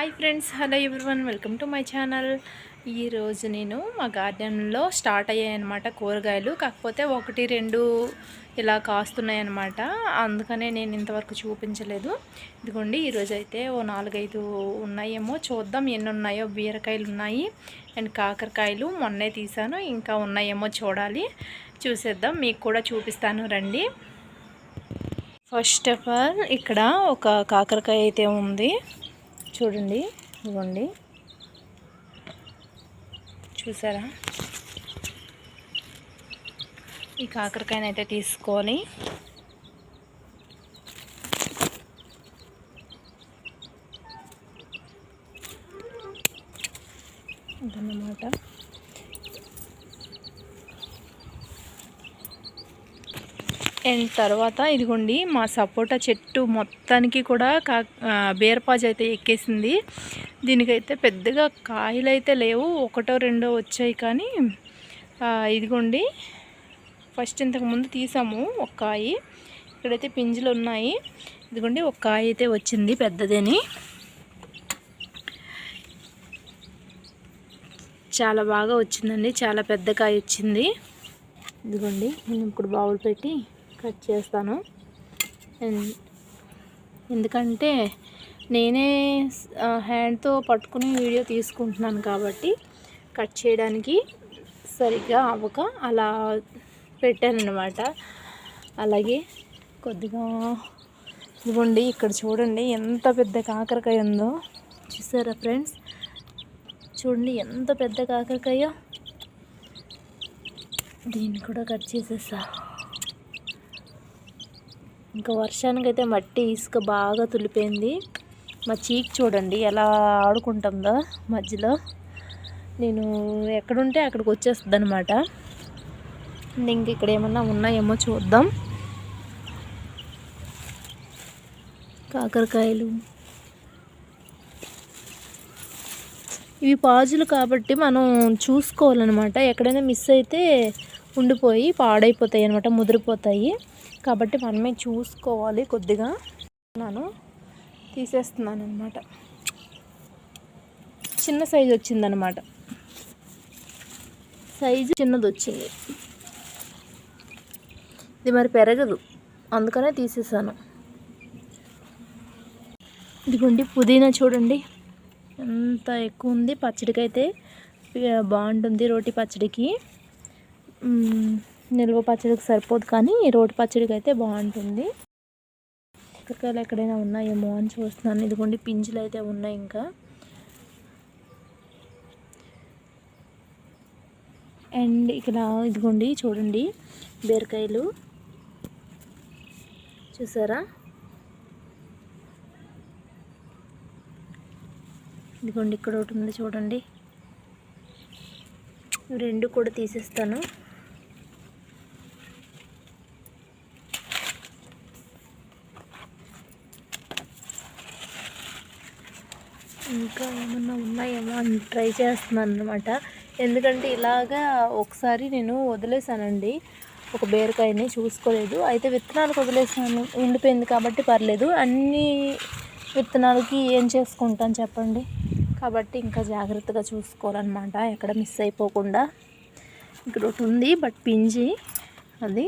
Hi friends hello everyone welcome to my channel ఈరోజు నేను మా గార్డెన్లో స్టార్ట్ అయ్యాయన్నమాట కూరగాయలు. కాకపోతే ఒకటి రెండు ఇలా కాస్తున్నాయన్నమాట అందుకనే నేను ఇంతవరకు చూపించలేదు. ఇదిగోండి ఈరోజు అయితే ఓ నాలుగైదు ఉన్నాయేమో. చూద్దాం ఎన్ని ఉన్నాయో. బీరకాయలు ఉన్నాయి అండ్ కాకరకాయలు మొన్నే తీసాను. ఇంకా ఉన్నాయేమో చూడాలి. చూసేద్దాం మీకు కూడా చూపిస్తాను రండి. ఫస్ట్ ఆఫ్ ఆల్ ఇక్కడ ఒక కాకరకాయ అయితే ఉంది. చూడండి. ఇవ్వండి. చూసారా? ఈ కాకరకాయని అయితే తీసుకొని అండ్ తర్వాత ఇదిగోండి మా సపోటా చెట్టు మొత్తానికి కూడా కా బీరపాజు అయితే ఎక్కేసింది. దీనికైతే పెద్దగా కాయలు అయితే లేవు ఒకటో రెండో వచ్చాయి కానీ ఇదిగోండి ఫస్ట్ ఇంతకుముందు తీసాము ఒక కాయ ఇక్కడైతే పింజులు ఉన్నాయి. ఇదిగోండి ఒక కాయ అయితే వచ్చింది పెద్దదని. చాలా బాగా వచ్చిందండి చాలా పెద్ద కాయ వచ్చింది. ఇదిగోండి నేను ఇప్పుడు బావులు పెట్టి కట్ చేస్తాను. ఎందుకంటే నేనే హ్యాండ్తో పట్టుకుని వీడియో తీసుకుంటున్నాను కాబట్టి కట్ చేయడానికి సరిగ్గా అవ్వక అలా పెట్టానమాట అలాగే కొద్దిగా ఇవ్వండి ఇక్కడ చూడండి ఎంత పెద్ద కాకరకాయ ఉందో. చూసారా ఫ్రెండ్స్? చూడండి ఎంత పెద్ద కాకరకాయ. దీన్ని కూడా కట్ చేసేసా. ఇంకా వర్షానికైతే మట్టి ఇసుక బాగా తులిపోయింది. మా చీక్ చూడండి ఎలా ఆడుకుంటుందో మధ్యలో. నేను ఎక్కడుంటే అక్కడికి వచ్చేస్తుంది అనమాట ఇంక ఇక్కడ ఏమన్నా ఉన్నాయేమో చూద్దాం. కాకరకాయలు. ఇవి పాజులు కాబట్టి మనం చూసుకోవాలన్నమాట. ఎక్కడైనా మిస్ అయితే ఉండిపోయి పాడైపోతాయి అనమాట ముదిరిపోతాయి. కాబట్టి మనమే చూసుకోవాలి కొద్దిగా. నేను తీసేస్తున్నాను అనమాట చిన్న సైజు వచ్చిందనమాట సైజు చిన్నది వచ్చింది. ఇది మరి పెరగదు. అందుకనే తీసేసాను. ఇదిగోండి పుదీనా చూడండి. ఎంత ఎక్కువ ఉంది. పచ్చడికి అయితే బాగుంటుంది రోటి పచ్చడికి. నిల్వ పచ్చడికి సరిపోదు కానీ రోటి పచ్చడికి అయితే బాగుంటుంది. కాకరకాయలు ఎక్కడైనా ఉన్నాయేమో అని చూస్తున్నాను. ఇదిగోండి పింజులు అయితే ఉన్నాయి ఇంకా. అండ్ ఇక్కడ ఇదిగోండి చూడండి బీరకాయలు. చూసారా? ఇదిగోండి ఇక్కడ ఒకటి ఉంది చూడండి. రెండు కూడా తీసేస్తాను. ఏమైనా ఉన్నాయేమో అని ట్రై చేస్తున్నాను అనమాట ఎందుకంటే ఇలాగా ఒకసారి నేను వదిలేసానండి. ఒక బీరకాయని చూసుకోలేదు. అయితే విత్తనాలకు వదిలేసాను. ఉండిపోయింది కాబట్టి పర్లేదు. అన్ని విత్తనాలకి ఏం చేసుకుంటాను చెప్పండి? కాబట్టి ఇంకా జాగ్రత్తగా చూసుకోవాలన్నమాట. ఎక్కడ మిస్ అయిపోకుండా. ఇక్కడ ఒకటి ఉంది బట్ పింజి అది.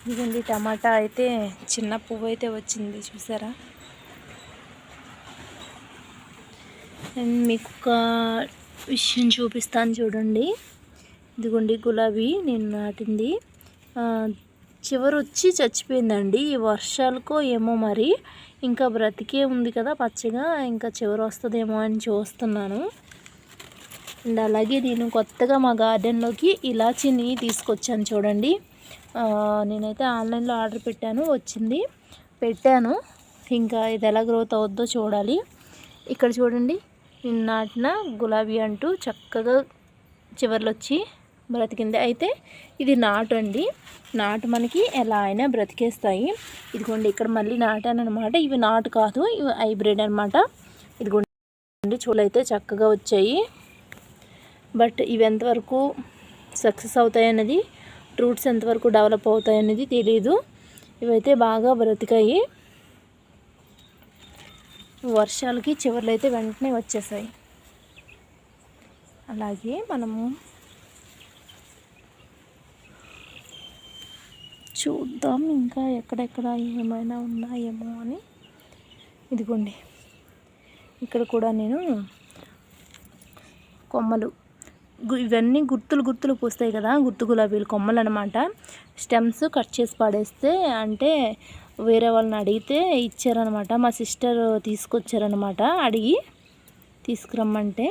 ఇదిగోండి టమాటా అయితే చిన్న పువ్వు అయితే వచ్చింది చూసారా? అండ్ మీకు ఒక విషయం చూపిస్తాను చూడండి. ఇదిగోండి గులాబీ నేను నాటింది. చివరి వచ్చి చచ్చిపోయిందండి. ఈ వర్షాలకో ఏమో మరి ఇంకా బ్రతికే ఉంది కదా పచ్చగా ఇంకా చివరి వస్తుందేమో అని చూస్తున్నాను. అండ్ అలాగే నేను కొత్తగా మా గార్డెన్లోకి ఇలాచీని తీసుకొచ్చాను చూడండి. నేనైతే ఆన్లైన్లో ఆర్డర్ పెట్టాను వచ్చింది. పెట్టాను. ఇంకా ఇది ఎలా గ్రోత్ అవుద్దో చూడాలి. ఇక్కడ చూడండి నేను నాటిన గులాబీ అంటూ చక్కగా చివర్లో వచ్చి బ్రతికింది. అయితే ఇది నాటు అండి. నాటు మనకి ఎలా అయినా బ్రతికేస్తాయి. ఇదిగోండి ఇక్కడ మళ్ళీ నాటాను అనమాట ఇవి నాటు కాదు ఇవి హైబ్రిడ్ అనమాట ఇదిగోండి చూడైతే చక్కగా వచ్చాయి. బట్ ఇవి ఎంతవరకు సక్సెస్ అవుతాయి అనేది రూట్స్ ఎంతవరకు డెవలప్ అవుతాయి అనేది తెలియదు ఇవైతే బాగా బ్రతికాయి. వర్షాలకి చివర్లు అయితే వెంటనే వచ్చేసాయి. అలాగే మనము చూద్దాం ఇంకా ఎక్కడెక్కడ ఏమైనా ఉన్నాయేమో అని. ఇదిగోండి. ఇక్కడ కూడా నేను కొమ్మలు ఇవన్నీ గుర్తులు గుర్తులు పూస్తాయి కదా గుర్తు గులాబీలు కొమ్మలు అనమాట స్టెమ్స్ కట్ చేసి పడేస్తే అంటే వేరే వాళ్ళని అడిగితే ఇచ్చారనమాట మా సిస్టర్ తీసుకొచ్చారనమాట అడిగి తీసుకురమ్మంటే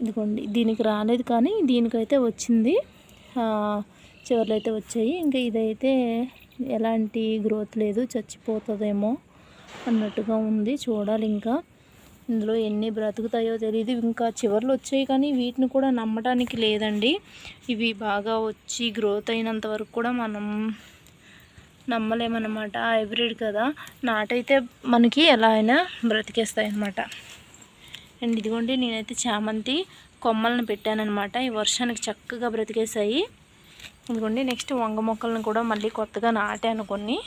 ఇదిగోండి దీనికి రాలేదు కానీ దీనికైతే వచ్చింది. చివరిలో అయితే వచ్చాయి. ఇంకా ఇదైతే ఎలాంటి గ్రోత్ లేదు చచ్చిపోతుందేమో అన్నట్టుగా ఉంది. చూడాలి ఇంకా. ఇందులో ఎన్ని బ్రతుకుతాయో తెలియదు ఇంకా చివర్లు వచ్చాయి కానీ వీటిని కూడా నమ్మడానికి లేదండి. ఇవి బాగా వచ్చి గ్రోత్ అయినంత వరకు కూడా మనం నమ్మలేమన్నమాట. హైబ్రిడ్ కదా. నాటైతే మనకి ఎలా అయినా బ్రతికేస్తాయి అన్నమాట అండ్ ఇదిగోండి నేనైతే చామంతి కొమ్మలను పెట్టానన్నమాట. ఈ వర్షానికి చక్కగా బ్రతికేసాయి ఇదిగోండి నెక్స్ట్ వంగ మొక్కలను కూడా మళ్ళీ కొత్తగా నాటాను కొన్ని.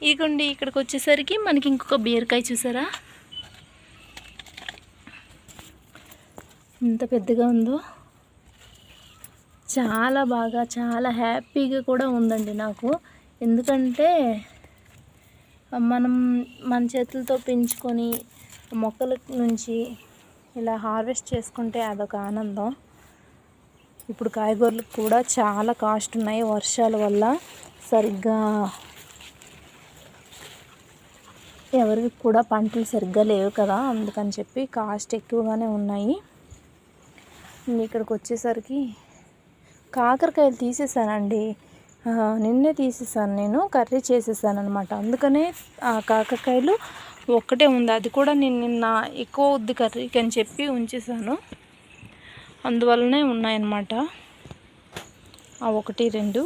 ఇదిగోండి ఇక్కడికి వచ్చేసరికి మనకి ఇంకొక బీరకాయ చూసారా? ఎంత పెద్దగా ఉందో. చాలా బాగా చాలా హ్యాపీగా కూడా ఉందండి నాకు. ఎందుకంటే మనం మన చేతులతో పెంచుకొని మొక్కల నుంచి ఇలా హార్వెస్ట్ చేసుకుంటే అదొక ఆనందం. ఇప్పుడు కాయగూరలకు కూడా చాలా కాస్ట్ ఉన్నాయి వర్షాల వల్ల. సరిగ్గా ఎవరికి కూడా పంటలు సరిగ్గా లేవు కదా అందుకని చెప్పి కాస్ట్ ఎక్కువగానే ఉన్నాయి. ఇక్కడికి వచ్చేసరికి కాకరకాయలు తీసేసానండి. నిన్నే తీసేసాను నేను కర్రీ చేసేసాను అనమాట అందుకనే ఆ కాకరకాయలు ఒక్కటే ఉంది. అది కూడా నేను నిన్న ఎక్కువ వద్దు కర్రీకి అని చెప్పి ఉంచేసాను. అందువల్లనే ఉన్నాయన్నమాట. ఆ ఒకటి రెండు.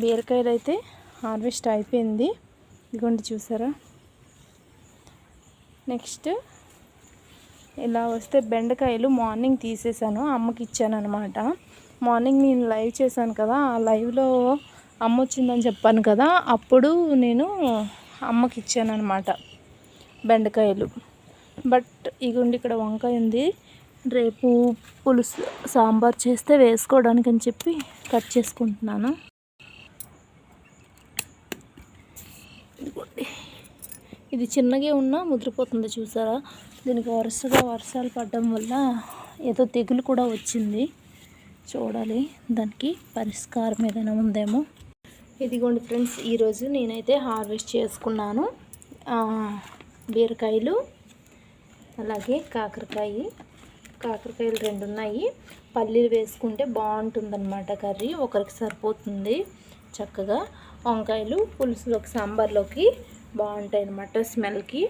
బీరకాయలు అయితే హార్వెస్ట్ అయిపోయింది. ఇదిగోండి చూసారా? నెక్స్ట్ ఇలా వస్తే బెండకాయలు మార్నింగ్ తీసేసాను అమ్మకి ఇచ్చాను అనమాట మార్నింగ్ నేను లైవ్ చేశాను కదా ఆ లైవ్లో అమ్మ వచ్చిందని చెప్పాను కదా అప్పుడు నేను అమ్మకి ఇచ్చాను అనమాట బెండకాయలు. బట్ ఇగుండి ఇక్కడ వంకాయ ఉంది రేపు పులుసు సాంబార్ చేస్తే వేసుకోవడానికి అని చెప్పి కట్ చేసుకుంటున్నాను. ఇది చిన్నగా ఉన్నా ముదిరిపోతుంది చూసారా? దీనికి వరుసగా వర్షాలు పడడం వల్ల ఏదో తెగులు కూడా వచ్చింది. చూడాలి దానికి పరిష్కారం ఏదైనా ఉందేమో. ఇదిగోండి ఫ్రెండ్స్ ఈరోజు నేనైతే హార్వెస్ట్ చేసుకున్నాను. బీరకాయలు అలాగే కాకరకాయ. కాకరకాయలు రెండు ఉన్నాయి. పల్లీలు వేసుకుంటే బాగుంటుందన్నమాట కర్రీ. ఒకరికి సరిపోతుంది చక్కగా. వంకాయలు పులుసులోకి సాంబార్లోకి బాగుంటాయి అనమాట స్మెల్కి.